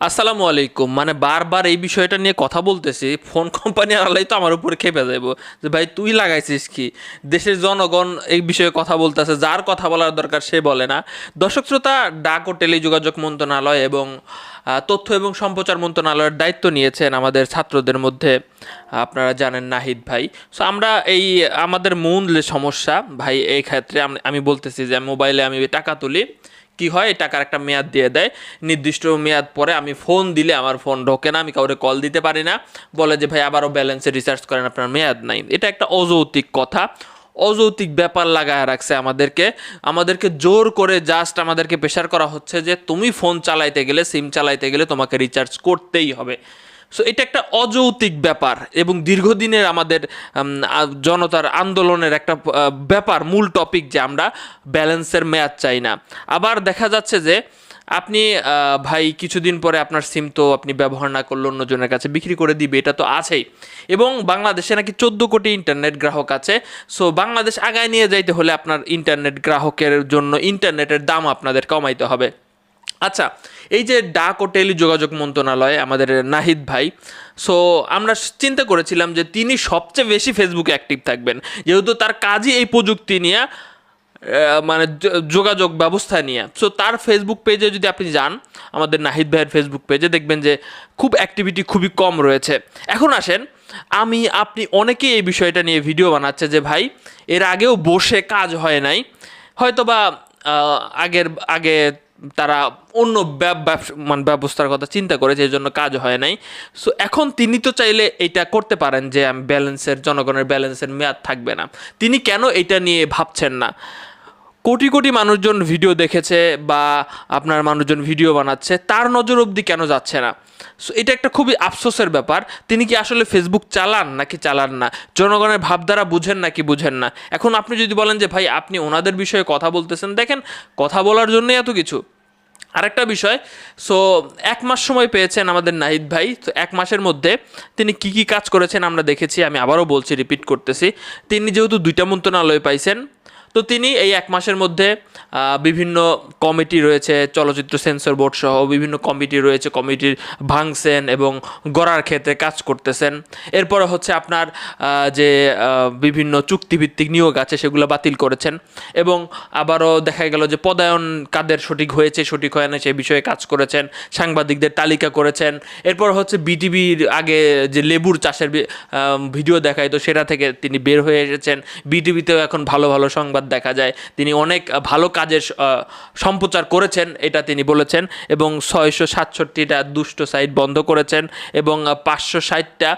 আসসালামু আলাইকুম। মানে বারবার এই বিষয়টা নিয়ে কথা বলতেছি ফোন কোম্পানি আলাই তো আমার উপরে খেপে যাব যে ভাই, তুই লাগাইছিস কি? দেশের জনগণ এই বিষয়ে কথা বলতেছে, যার কথা বলার দরকার সে বলে না। দর্শক শ্রোতা, ডাক ও টেলিযোগাযোগ মন্ত্রণালয় এবং তথ্য এবং সম্প্রচার মন্ত্রণালয়ের দায়িত্ব নিয়েছেন আমাদের ছাত্রদের মধ্যে, আপনারা জানেন নাহিদ ভাই। সো আমরা এই আমাদের মূল সমস্যা, ভাই, এই ক্ষেত্রে আমি বলতেছি যে মোবাইলে আমি টাকা তুলি কি হয় টাকার একটা মেয়াদ দিয়ে দেয়। নির্দিষ্ট মেয়াদ পরে আমি ফোন দিলে আমার ফোন ঢোকে না, আমি কাউরে কল দিতে পারি না। বলে যে, ভাই, আবারও ব্যালেন্সে রিচার্জ করেন, আপনার মেয়াদ নাই। এটা একটা অযৌতিক কথা। অযৌতিক ব্যাপার লাগায় রাখছে আমাদেরকে। আমাদেরকে জোর করে জাস্ট আমাদেরকে প্রেশার করা হচ্ছে যে, তুমি ফোন চালাইতে গেলে সিম চালাইতে গেলে তোমাকে রিচার্জ করতেই হবে। সো এটা একটা অযৌক্তিক ব্যাপার এবং দীর্ঘদিনের আমাদের জনতার আন্দোলনের একটা ব্যাপার, মূল টপিক যে আমরা ব্যালেন্সের মেয়াদ চাই না। আবার দেখা যাচ্ছে যে আপনি ভাই কিছুদিন পরে আপনার সিম তো আপনি ব্যবহার না করলে অন্যজনের কাছে বিক্রি করে দিবে, এটা তো আছেই। এবং বাংলাদেশে নাকি চোদ্দ কোটি ইন্টারনেট গ্রাহক আছে। সো বাংলাদেশ আগায় নিয়ে যাইতে হলে আপনার ইন্টারনেট গ্রাহকের জন্য ইন্টারনেটের দাম আপনাদের কমাইতে হবে। আচ্ছা এই যে ডাক ও টেলি যোগাযোগ মন্ত্রণালয় আমাদের নাহিদ ভাই সো আমরা চিন্তা করেছিলাম যে তিনি সবচেয়ে বেশি ফেসবুকে অ্যাক্টিভ থাকবেন। যেহেতু তার কাজই এই প্রযুক্তি নিয়ে মানে যোগাযোগ ব্যবস্থা নিয়ে। সো তার ফেসবুক পেজে যদি আপনি যান আমাদের নাহিদ ভাইয়ের ফেসবুক পেজে দেখবেন যে খুব অ্যাক্টিভিটি খুবই কম রয়েছে। এখন আসেন আমি আপনি অনেকেই এই বিষয়টা নিয়ে ভিডিও বানাচ্ছে যে ভাই এর আগেও বসে কাজ হয় নাই। হয়তোবা আহ, আগের আগে তারা অন্য মানে ব্যবস্থার কথা চিন্তা করেছে এই জন্য কাজ হয় নাই। সো এখন তিনি তো চাইলে এটা করতে পারেন যে, আমি ব্যালেন্সের, জনগণের ব্যালেন্সের মেয়াদ থাকবে না। তিনি কেন এটা নিয়ে ভাবছেন না? কোটি কোটি মানুষজন ভিডিও দেখেছে বা আপনার মানুষজন ভিডিও বানাচ্ছে, তার নজর অবধি কেন যাচ্ছে না? সো এটা একটা খুবই আফসোসের ব্যাপার। তিনি কি আসলে ফেসবুক চালান নাকি চালান না? জনগণের ভাবধারা বুঝেন নাকি বুঝেন না? এখন আপনি যদি বলেন যে, ভাই, আপনি ওনাদের বিষয়ে কথা বলতেছেন। দেখেন, কথা বলার জন্যই এত কিছু। আরেকটা বিষয় সো এক মাস সময় পেয়েছেন আমাদের নাহিদ ভাই, তো এক মাসের মধ্যে তিনি কি কি কাজ করেছেন আমরা দেখেছি, আমি আবারও বলছি রিপিট করতেছি। তিনি যেহেতু দুইটা মন্ত্রণালয় পাইছেন তো তিনি এই এক মাসের মধ্যে বিভিন্ন কমিটি রয়েছে, চলচ্চিত্র সেন্সর বোর্ড সহ বিভিন্ন কমিটি রয়েছে, কমিটির ভাঙছেন এবং গড়ার ক্ষেত্রে কাজ করতেছেন। এরপরে হচ্ছে আপনার যে বিভিন্ন চুক্তিভিত্তিক নিয়োগ আছে সেগুলো বাতিল করেছেন এবং আবারও দেখা গেল যে পদায়ন কাদের সঠিক হয়েছে, সঠিক হয় না সেই বিষয়ে কাজ করেছেন, সাংবাদিকদের তালিকা করেছেন। এরপর হচ্ছে বিটিভির আগে যে লেবুর চাষের ভিডিও দেখায়, তো সেটা থেকে তিনি বের হয়ে এসেছেন। বিটিভিতেও এখন ভালো ভালো সংবাদ দেখা যায়। তিনি অনেক ভালো কাজের সম্প্রচার করেছেন, এটা তিনি বলেছেন, এবং ছয়শো সাতষট্টিটা দুষ্ট সাইট বন্ধ করেছেন, এবং পাঁচশো ষাটটা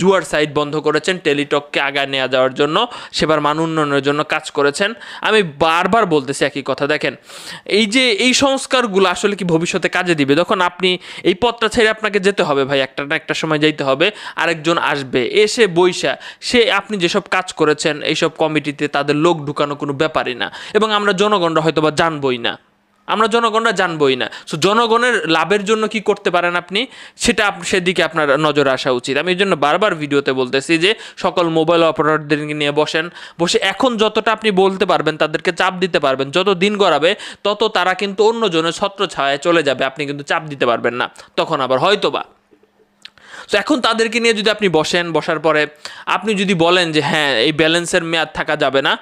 জুয়ার সাইট বন্ধ করেছেন টেলিটককে আগায় নেওয়া যাওয়ার জন্য, সেবার মান উন্নয়নের জন্য কাজ করেছেন। আমি বারবার বলতেছি একই কথা, দেখেন, এই যে, এই সংস্কারগুলো আসলে কি ভবিষ্যতে কাজে দিবে? তখন আপনি এই পথটা ছেড়ে আপনাকে যেতে হবে ভাই, একটা না একটা সময় যেতে হবে, আরেকজন আসবে, এসে বৈশা সে আপনি যেসব কাজ করেছেন, এইসব কমিটিতে তাদের লোক ঢুকানো কোনো ব্যাপারই না। এবং আমরা জনগণরা হয়তো বা জানবই না। আমরা জনগণরা জানবই না। সো জনগণের লাভের জন্য কি করতে পারেন আপনি? সেটা সেদিকে আপনার নজর আসা উচিত। আমি এই জন্য বারবার ভিডিওতে বলতেছি যে, সকল মোবাইল অপারেটরদেরকে নিয়ে বসেন। বসে এখন যতটা আপনি বলতে পারবেন, তাদেরকে চাপ দিতে পারবেন। যত দিন গড়াবে, তত তারা কিন্তু অন্যজনের ছত্র ছায়ায় চলে যাবে। আপনি কিন্তু চাপ দিতে পারবেন না। তখন আবার হয়তোবা। তো এখন তাদেরকে নিয়ে যদি আপনি বসেন, বসার পরে আপনি যদি বলেন যে হ্যাঁ এই ব্যালেন্সের মেয়াদ থাকা যাবে না।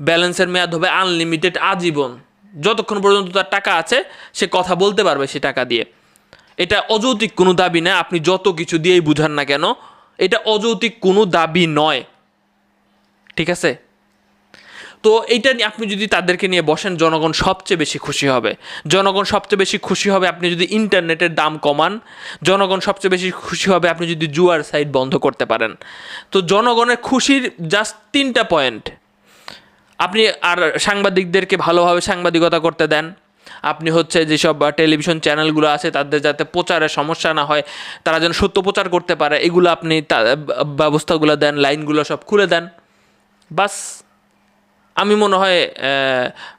ব্যালেন্সের মেয়াদ হবে আনলিমিটেড আজীবন। যতক্ষণ পর্যন্ত তার টাকা আছে, সে কথা বলতে পারবে সে টাকা দিয়ে। এটা অযৌক্তিক কোনো দাবি না, আপনি যত কিছু দিয়েই বুঝান না কেন, এটা অযৌক্তিক কোনো দাবি নয়। ঠিক আছে? তো এইটা নিয়ে আপনি যদি তাদেরকে নিয়ে বসেন, জনগণ সবচেয়ে বেশি খুশি হবে। জনগণ সবচেয়ে বেশি খুশি হবে আপনি যদি ইন্টারনেটের দাম কমান। জনগণ সবচেয়ে বেশি খুশি হবে আপনি যদি জুয়ার সাইট বন্ধ করতে পারেন। তো জনগণের খুশির জাস্ট তিনটা পয়েন্ট। আপনি আর সাংবাদিকদেরকে ভালোভাবে সাংবাদিকতা করতে দেন। আপনি হচ্ছে যেসব টেলিভিশন চ্যানেলগুলো আছে, তাদের যাতে প্রচারের সমস্যা না হয়, তারা যেন সত্য প্রচার করতে পারে, এগুলো আপনি ব্যবস্থাগুলো দেন, লাইনগুলো সব খুলে দেন। বাস, আমি মনে হয়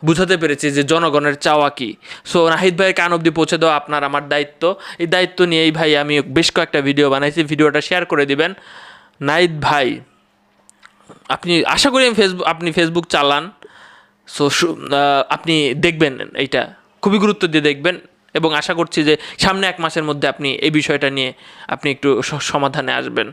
বুঝাতে পেরেছি যে জনগণের চাওয়া কি। সো নাহিদ ভাইয়ের কান অব্দি পৌঁছে দেওয়া আপনার, আমার দায়িত্ব। এই দায়িত্ব নিয়েই ভাই আমি বেশ কয়েকটা ভিডিও বানাইছি, ভিডিওটা শেয়ার করে দিবেন। নাহিদ ভাই। আপনি, আশা করি আমি ফেসবুক আপনি ফেসবুক চালান। সো আপনি দেখবেন এইটা। খুবই গুরুত্ব দিয়ে দেখবেন এবং আশা করছি যে সামনে এক মাসের মধ্যে আপনি এই বিষয়টা নিয়ে আপনি একটু সমাধানে আসবেন।